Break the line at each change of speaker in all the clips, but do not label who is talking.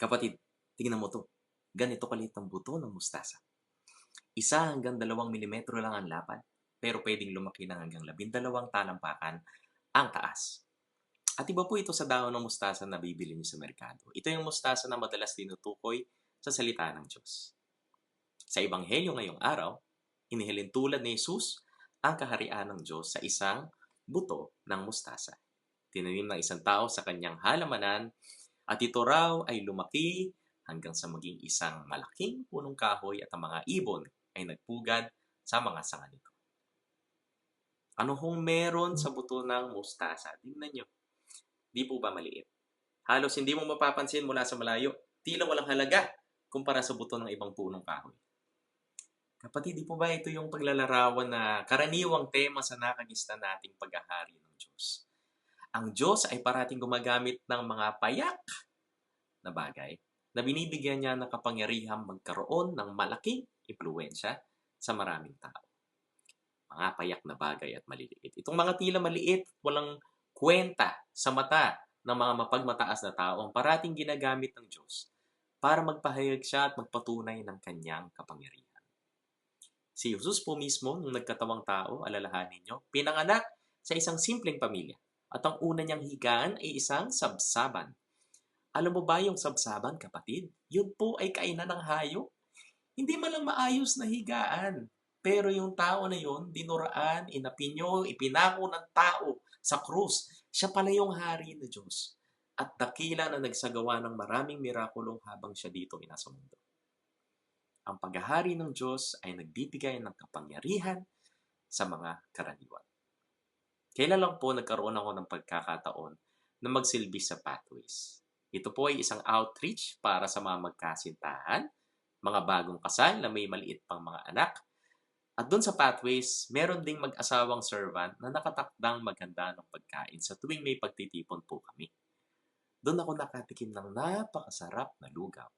Kapatid, tingnan mo to. Ganito kalit ang buto ng mustasa. Isa hanggang dalawang milimetro lang ang lapad, pero pwedeng lumaki ng hanggang labindalawang talampakan ang taas. At iba po ito sa dahon ng mustasa na bibili niyo sa merkado. Ito yung mustasa na madalas tinutukoy sa salita ng Diyos. Sa Ebanghelyo ngayong araw, inihilin tulad ni Jesus ang kaharian ng Diyos sa isang buto ng mustasa. Tinanim ng isang tao sa kanyang halamanan at ito raw ay lumaki hanggang sa maging isang malaking punong kahoy at ang mga ibon ay nagpugad sa mga sanga nito. Ano hong meron sa buto ng mustasa? Tingnan nyo. Di po ba maliit? Halos hindi mo mapapansin mula sa malayo. Tila walang halaga kumpara sa buto ng ibang punong kahoy. Kapatid, di po ba ito yung paglalarawan na karaniwang tema sa nakagista nating paghahari ng Diyos? Ang Diyos ay parating gumagamit ng mga payak na bagay na binibigyan niya ng kapangyarihang magkaroon ng malaking impluensya sa maraming tao. Mga payak na bagay at maliliit. Itong mga tila maliit, walang kwenta sa mata ng mga mapagmataas na tao ang parating ginagamit ng Diyos para magpahayag siya at magpatunay ng kanyang kapangyarihan. Si Jesus po mismo, nung nagkatawang tao, alalahanin niyo, pinanganak sa isang simpleng pamilya. At ang una niyang higaan ay isang sabsaban. Alam mo ba yung sabsaban, kapatid? Yun po ay kainan ng hayop. Hindi man lang maayos na higaan. Pero yung tao na yun, dinuraan, inapinyo, ipinako ng tao sa krus. Siya pala yung hari na Diyos. At dakila na nagsagawa ng maraming mirakulong habang siya dito inasa mundo. Ang paghahari ng Diyos ay nagbibigay ng kapangyarihan sa mga karaniwan. Kailan lang po nagkaroon ako ng pagkakataon na magsilbi sa Pathways. Ito po ay isang outreach para sa mga magkasintahan, mga bagong kasal na may maliit pang mga anak. At doon sa Pathways, meron ding mag-asawang servant na nakatakdang maghanda ng pagkain sa tuwing may pagtitipon po kami. Doon ako nakatikim ng napakasarap na lugaw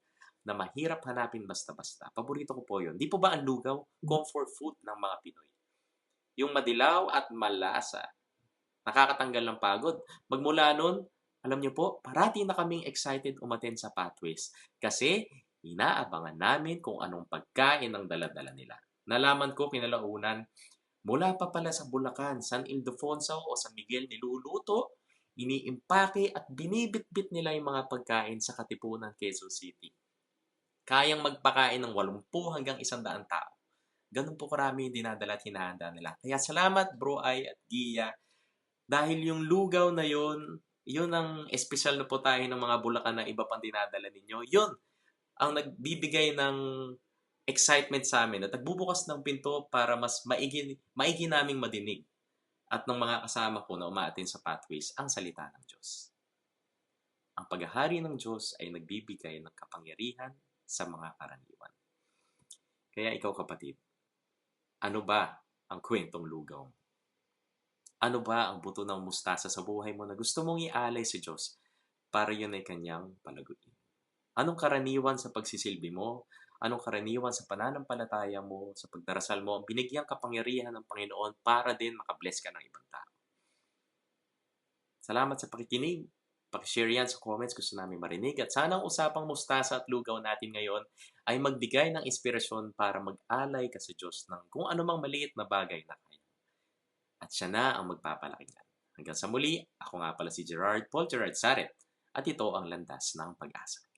na mahirap hanapin basta-basta. Paborito ko po yun. Di po ba ang lugaw? Comfort food ng mga Pinoy. Yung madilaw at malasa Nakakatanggal ng pagod. Magmula nun, alam niyo po, parati na kaming excited umaten sa Pathways kasi inaabangan namin kung anong pagkain ang daladala nila. Nalaman ko kinalaunan, mula pa pala sa Bulacan, San Ildefonso o San Miguel niluluto, iniimpake at binibitbit nila yung mga pagkain sa Katipunan, Quezon City. Kayang magpakain ng 80 hanggang 100 tao. Ganun po karami yung dinadala at hinahanda nila. Kaya salamat bro ay at Gia dahil yung lugaw na yun, yun ang espesyal na po tayo ng mga bulakan na iba pang dinadala ninyo. Yun ang nagbibigay ng excitement sa amin at nagbubukas ng pinto para mas maigi, maigi naming madinig at ng mga kasama ko na umaatin sa pathways ang salita ng Diyos. Ang paghahari ng Diyos ay nagbibigay ng kapangyarihan sa mga karaniwan. Kaya ikaw kapatid, ano ba ang kwentong lugaw mo? Ano ba ang buto ng mustasa sa buhay mo na gusto mong ialay sa Diyos para yun ay kanyang palaguin? Anong karaniwan sa pagsisilbi mo? Anong karaniwan sa pananampalataya mo, sa pagdarasal mo, ang binigyang kapangyarihan ng Panginoon para din makabless ka ng ibang tao? Salamat sa pakikinig. Pakishare yan sa comments, gusto namin marinig. At sana ang usapang mustasa at lugaw natin ngayon ay magbigay ng inspirasyon para mag-alay ka sa Diyos ng kung anumang maliit na bagay na kaya at siya na ang magpapalaki niyan. Hanggang sa muli, ako nga pala si Gerard Paul Gerard Saret at ito ang Landas ng Pag-asa.